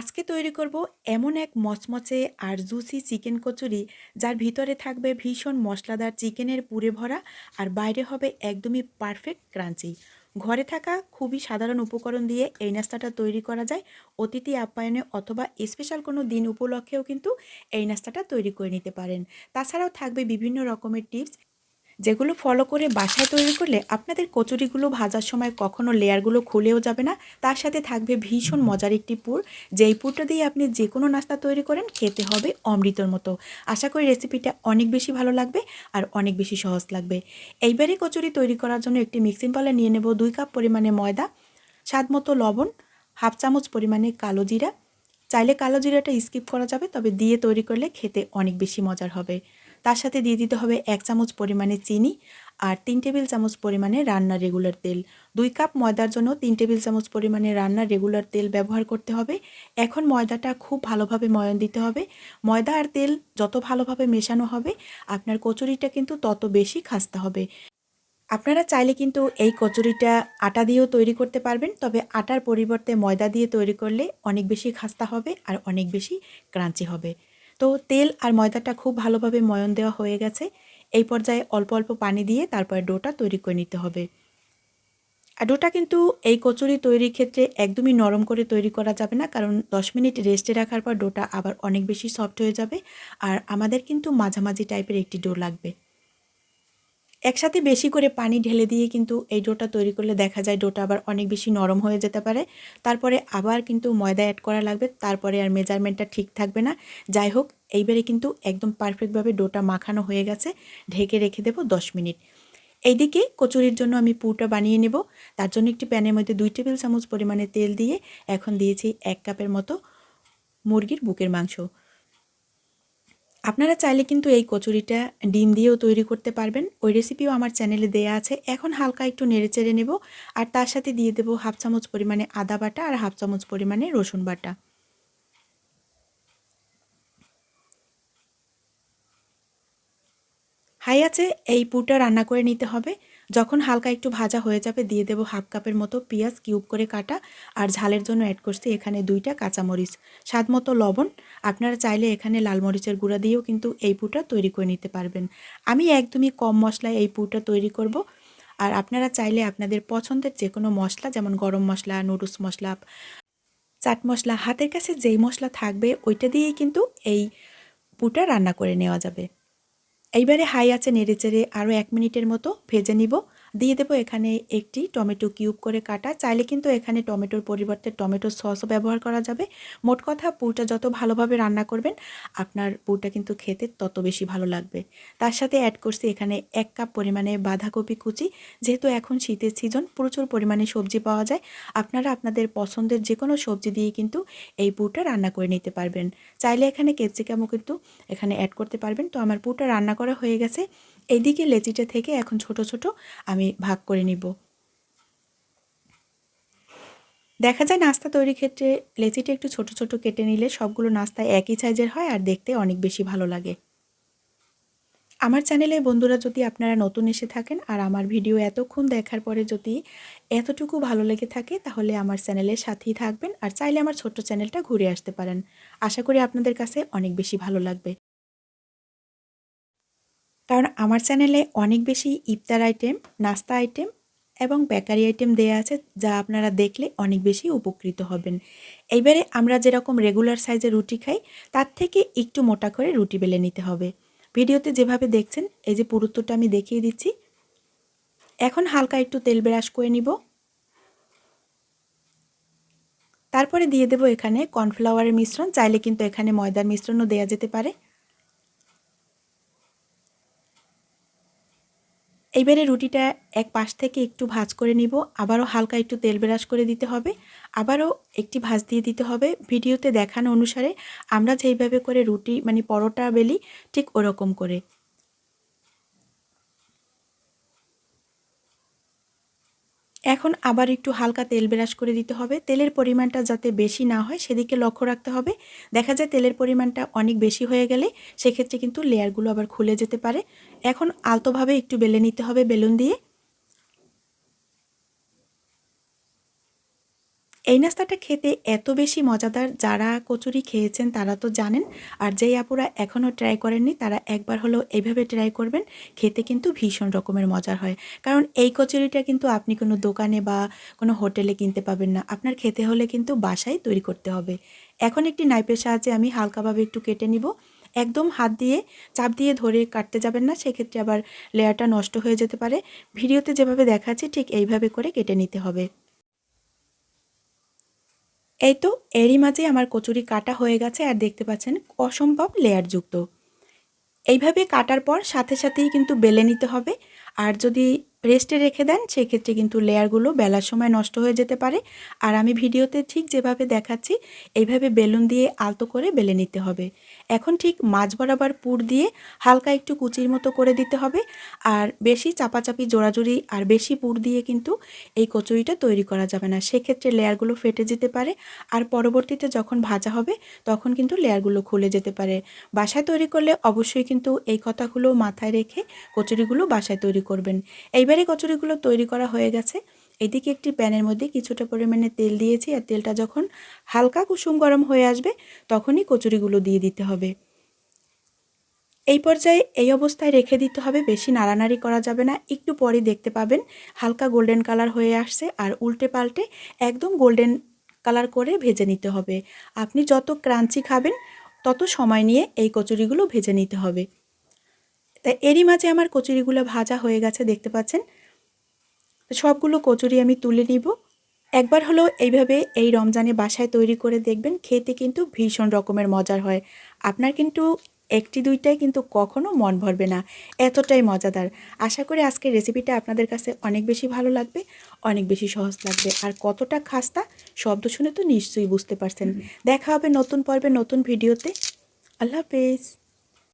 আজকে তৈরি করব এমন এক মচমচে আর জুসি চিকেন কচুরি, যার ভিতরে থাকবে ভীষণ মশলাদার চিকেনের পুরে ভরা আর বাইরে হবে একদমই পারফেক্ট ক্রাঞ্চি। ঘরে থাকা খুবই সাধারণ উপকরণ দিয়ে এই নাস্তাটা তৈরি করা যায়। অতিথি আপ্যায়নে অথবা স্পেশাল কোনো দিন উপলক্ষেও কিন্তু এই নাস্তাটা তৈরি করে নিতে পারেন। তাছাড়াও থাকবে বিভিন্ন রকমের টিপস যেগুলো ফলো করে বাসায় তৈরি করলে আপনাদের কচুরিগুলো ভাজার সময় কখনো লেয়ারগুলো খুলেও যাবে না। তার সাথে থাকবে ভীষণ মজার একটি পুর। যেই পুরটা দিয়ে আপনি যে কোনো নাস্তা তৈরি করেন, খেতে হবে অমৃতর মতো। আশা করি রেসিপিটা অনেক বেশি ভালো লাগবে আর অনেক বেশি সহজ লাগবে। এইবারে কচুরি তৈরি করার জন্য একটি মিক্সিং পালে নিয়ে নেব দুই কাপ পরিমাণে ময়দা, স্বাদ মতো লবণ, হাফ চামচ পরিমাণে কালো জিরা। চাইলে কালো জিরাটা স্কিপ করা যাবে, তবে দিয়ে তৈরি করলে খেতে অনেক বেশি মজার হবে। তার সাথে দিয়ে দিতে হবে এক চামচ পরিমাণে চিনি আর তিন টেবিল চামচ পরিমাণে রান্নার রেগুলার তেল। দুই কাপ ময়দার জন্য তিন টেবিল চামচ পরিমাণে রান্নার রেগুলার তেল ব্যবহার করতে হবে। এখন ময়দাটা খুব ভালোভাবে ময়ন দিতে হবে। ময়দা আর তেল যত ভালোভাবে মেশানো হবে, আপনার কচুরিটা কিন্তু তত বেশি খাস্তা হবে। আপনারা চাইলে কিন্তু এই কচুরিটা আটা দিয়েও তৈরি করতে পারবেন, তবে আটার পরিবর্তে ময়দা দিয়ে তৈরি করলে অনেক বেশি খাস্তা হবে আর অনেক বেশি ক্রাঞ্চি হবে। তো তেল আর ময়দাটা খুব ভালোভাবে ময়ন দেওয়া হয়ে গেছে। এই পর্যায়ে অল্প অল্প পানি দিয়ে তারপরে ডোটা তৈরি করে নিতে হবে। আর ডোটা কিন্তু এই কচুরি তৈরির ক্ষেত্রে একদমই নরম করে তৈরি করা যাবে না, কারণ দশ মিনিট রেস্টে রাখার পর ডোটা আবার অনেক বেশি সফট হয়ে যাবে। আর আমাদের কিন্তু মাঝামাঝি টাইপের একটি ডো লাগবে। একসাথে বেশি করে পানি ঢেলে দিয়ে কিন্তু এই ডোটা তৈরি করলে দেখা যায় ডোটা আবার অনেক বেশি নরম হয়ে যেতে পারে। তারপরে আবার কিন্তু ময়দা অ্যাড করা লাগবে, তারপরে আর মেজারমেন্টটা ঠিক থাকবে না। যাই হোক, এইবারে কিন্তু একদম পারফেক্টভাবে ডোটা মাখানো হয়ে গেছে। ঢেকে রেখে দেবো দশ মিনিট। এইদিকে কচুরির জন্য আমি পুরটা বানিয়ে নেব। তার জন্য একটি প্যানের মধ্যে দুই টেবিল চামচ পরিমাণে তেল দিয়ে এখন দিয়েছি এক কাপের মতো মুরগির বুকের মাংস। আপনারা চাইলে কিন্তু এই কচুরিটা ডিম দিয়েও তৈরি করতে পারবেন। ওই রেসিপিও আমার চ্যানেলে দেয়া আছে। এখন হালকা একটু নেড়ে চেড়ে নেব আর তার সাথে দিয়ে দেব হাফ চামচ পরিমাণে আদা বাটা আর হাফ চামচ পরিমাণে রসুন বাটা। হাই আছে, এই পুরটা রান্না করে নিতে হবে। যখন হালকা একটু ভাজা হয়ে যাবে, দিয়ে দেবো হাফ কাপের মতো পেঁয়াজ কিউব করে কাটা আর ঝালের জন্য অ্যাড করছি এখানে দুইটা কাঁচামরিচ। স্বাদ মতো লবণ। আপনারা চাইলে এখানে লাল মরিচের গুঁড়া দিয়েও কিন্তু এই পুরটা তৈরি করে নিতে পারবেন। আমি একদমই কম মশলায় এই পুরটা তৈরি করব। আর আপনারা চাইলে আপনাদের পছন্দের যে কোনো মশলা, যেমন গরম মশলা, নুডলস মশলা, চাট মশলা, হাতের কাছে যেই মশলা থাকবে, ওইটা দিয়েই কিন্তু এই পুটা রান্না করে নেওয়া যাবে। এইবারে হাই আছে নেড়ে চেড়ে আরও এক মিনিটের মতো ভেজে নিব। দিয়ে দেবো এখানে একটি টমেটো কিউব করে কাটা। চাইলে কিন্তু এখানে টমেটোর পরিবর্তে টমেটো সসও ব্যবহার করা যাবে। মোট কথা পুরটা যত ভালোভাবে রান্না করবেন, আপনার পুরটা কিন্তু খেতে তত বেশি ভালো লাগবে। তার সাথে অ্যাড করছি এখানে এক কাপ পরিমাণে বাঁধাকপি কুচি। যেহেতু এখন শীতের সিজন প্রচুর পরিমাণে সবজি পাওয়া যায়। আপনারা আপনাদের পছন্দের যে কোনো সবজি দিয়ে কিন্তু এই পুরটা রান্না করে নিতে পারবেন। চাইলে এখানে ক্যাপসিকামও কিন্তু এখানে অ্যাড করতে পারবেন। তো আমার পুরটা রান্না করা হয়ে গেছে। এইদিকে লেচিটা থেকে এখন ছোট ছোট আমি ভাগ করে নিব। দেখা যায় নাস্তা তৈরির ক্ষেত্রে লেচিটা একটু ছোট ছোট কেটে নিলে সবগুলো নাস্তা একই সাইজের হয় আর দেখতে অনেক বেশি ভালো লাগে। আমার চ্যানেলে বন্ধুরা যদি আপনারা নতুন এসে থাকেন আর আমার ভিডিও এতক্ষণ দেখার পরে যদি এতটুকু ভালো লেগে থাকে তাহলে আমার চ্যানেলের সাথেই থাকবেন আর চাইলে আমার ছোট্ট চ্যানেলটা ঘুরে আসতে পারেন। আশা করি আপনাদের কাছে অনেক বেশি ভালো লাগবে। কারণ আমার চ্যানেলে অনেক বেশি ইফতার আইটেম, নাস্তা আইটেম এবং বেকারি আইটেম দেয়া আছে যা আপনারা দেখলে অনেক বেশি উপকৃত হবেন। এইবারে আমরা যেরকম রেগুলার সাইজে রুটি খাই, তার থেকে একটু মোটা করে রুটি বেলে নিতে হবে। ভিডিওতে যেভাবে দেখছেন, এই যে পুরুত্বটা আমি দেখিয়ে দিচ্ছি। এখন হালকা একটু তেল ব্রাশ করে নিব। তারপরে দিয়ে দেব এখানে কর্নফ্লাওয়ারের মিশ্রণ, চাইলে কিন্তু এখানে ময়দার মিশ্রণও দেওয়া যেতে পারে। এইবারে রুটিটা এক পাশ থেকে একটু ভাজ করে নিব। আবারও হালকা একটু তেল ব্রাশ করে দিতে হবে। আবারও একটি ভাজ দিয়ে দিতে হবে। ভিডিওতে দেখানো অনুসারে আমরা যেইভাবে করে রুটি মানে পরোটা বেলি ঠিক ওরকম করে। এখন আবার একটু হালকা তেল ব্রাশ করে দিতে হবে। তেলের পরিমাণটা যাতে বেশি না হয় সেদিকে লক্ষ্য রাখতে হবে। দেখা যায় তেলের পরিমাণটা অনেক বেশি হয়ে গেলে সেক্ষেত্রে কিন্তু লেয়ারগুলো আবার খুলে যেতে পারে। এখন আলতোভাবে একটু বেলে নিতে হবে বেলুন দিয়ে। এই নাস্তাটা খেতে এত বেশি মজাদার যারা কচুরি খেয়েছেন তারা তো জানেন। আর যেই আপুরা এখনও ট্রাই করেননি, তারা একবার হলেও এইভাবে ট্রাই করবেন, খেতে কিন্তু ভীষণ রকমের মজার হয়। কারণ এই কচুরিটা কিন্তু আপনি কোনো দোকানে বা কোনো হোটেলে কিনতে পাবেন না। আপনার খেতে হলে কিন্তু বাসায় তৈরি করতে হবে। এখন একটি নাইপের সাহায্যে আমি হালকাভাবে একটু কেটে নিব। একদম হাত দিয়ে, চাপ দিয়ে ধরে কাটতে যাবেন না, সেক্ষেত্রে আবার লেয়ারটা নষ্ট হয়ে যেতে পারে। ভিডিওতে যেভাবে দেখাচ্ছি, ঠিক এইভাবে করে কেটে নিতে হবে। এই তো এরই মাঝে আমার কচুরি কাটা হয়ে গেছে আর দেখতে পাচ্ছেন অসম্ভব লেয়ারযুক্ত। এইভাবে কাটার পর সাথে সাথেই কিন্তু বেলে নিতে হবে। আর যদি রেস্টে রেখে দেন, সেক্ষেত্রে কিন্তু লেয়ারগুলো বেলার সময় নষ্ট হয়ে যেতে পারে। আর আমি ভিডিওতে ঠিক যেভাবে দেখাচ্ছি, এইভাবে বেলুন দিয়ে আলতো করে বেলে নিতে হবে। এখন ঠিক মাঝ বরাবর পুর দিয়ে হালকা একটু কুচির মতো করে দিতে হবে। আর বেশি চাপাচাপি, জোড়াজুড়ি আর বেশি পুর দিয়ে কিন্তু এই কচুরিটা তৈরি করা যাবে না। সেক্ষেত্রে লেয়ারগুলো ফেটে যেতে পারে। আর পরবর্তীতে যখন ভাজা হবে, তখন কিন্তু লেয়ারগুলো খুলে যেতে পারে। বাসায় তৈরি করলে অবশ্যই কিন্তু এই কথাগুলো মাথায় রেখে কচুরিগুলো বাসায় তৈরি করবেন। এইবারে কচুরিগুলো তৈরি করা হয়ে গেছে। এদিকে একটি প্যানের মধ্যে কিছুটা পরিমাণে তেল দিয়েছি আর তেলটা যখন হালকা কুসুম গরম হয়ে আসবে তখনই কচুরিগুলো দিয়ে দিতে হবে। এই পর্যায়ে এই অবস্থায় রেখে দিতে হবে, বেশি নাড়ানাড়ি করা যাবে না। একটু পরে দেখতে পাবেন, হালকা গোল্ডেন কালার হয়ে আসছে আর উল্টে পাল্টে একদম গোল্ডেন কালার করে ভেজে নিতে হবে। আপনি যত ক্রাঞ্চি খাবেন, তত সময় নিয়ে এই কচুরিগুলো ভেজে নিতে হবে। তাই এরই মাঝে আমার কচুরিগুলো ভাজা হয়ে গেছে দেখতে পাচ্ছেন? তো সবগুলো কচুরি আমি তুলে নিব। একবার হলেও এইভাবে এই রমজানে বাসায় তৈরি করে দেখবেন খেতে কিন্তু ভীষণ রকমের মজার হয়। আপনার কিন্তু একটি দুইটাই কিন্তু কখনো মন ভরবে না এতটাই মজাদার। আশা করি আজকের রেসিপিটা আপনাদের কাছে অনেক বেশি ভালো লাগবে অনেক বেশি সহজ লাগবে। আর কতটা খাস্তা শব্দ শুনে তো নিশ্চয়ই বুঝতে পারছেন। দেখা হবে নতুন পর্বে নতুন ভিডিওতে। আল্লাহ হাফেজ।